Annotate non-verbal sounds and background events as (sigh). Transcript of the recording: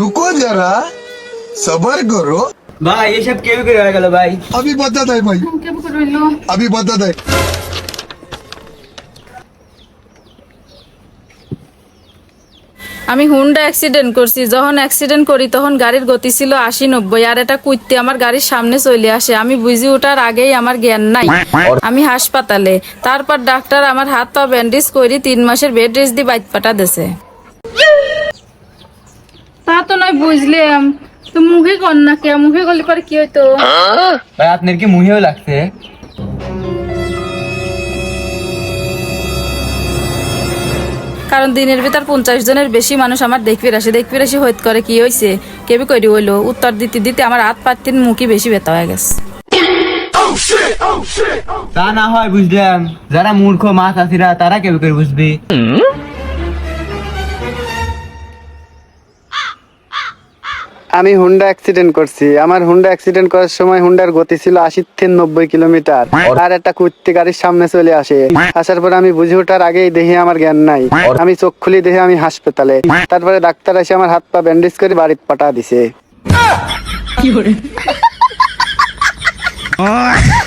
রুকো যারা সবার করো ভাই এসব কেউ করে হয়ে গেল ভাই আমি বাধা দেয় ভাই আমি বাধা দেয় আমি হুন্ডা অ্যাক্সিডেন্ট করছি। যখন অ্যাক্সিডেন্ট করি তখন গাড়ির গতি ছিল আশি নব্বই আর এটা কুইতে আমার গাড়ির সামনে চলে আসে। আমি বুঝি ওঠার আগেই আমার জ্ঞান নাই। আমি হাসপাতালে। তারপর ডাক্তার আমার হাত পা ব্যান্ডেজ করি তিন মাসের বেড রেস্ট দিয়ে বাইক পাঠা দিছে তা নয় বুঝলাম। তো মুখে কর না কে? মুখে করলে পরে কি হইতো? ভাই আপনার কি মুহেও লাগছে? কারণ দিনের ভিতর পঞ্চাশ জনের বেশি মানুষ আমার দেখবি আসে দেখবি আসে হইত করে কি হয়েছে কেবি করি হইল উত্তর দিতে দিতে আমার হাত পাতিন মুখই বেশি ব্যথা হয়ে গেছে। তা না হয় বুঝলাম। যারা মূর্খ মাছ আসিরা তারা কেউ করে বুঝবি? আমি হুন্ডা অ্যাক্সিডেন্ট করছি। আমার হুন্ডা অ্যাক্সিডেন্ট করার সময় হুন্ডার গতি ছিল আশি থেকে নব্বই কিলোমিটার। আর একটা কুত্তি গাড়ির সামনে চলে আসে। (laughs) আসার পর আমি বুঝে ওঠার আগেই দেখি আমার জ্ঞান নাই। আমি চোখ খুলি দেখে আমি হাসপাতালে। (laughs) তারপরে ডাক্তার এসে আমার হাত পা ব্যান্ডেজ করে বাড়িতে পাঠা দিছে। (laughs)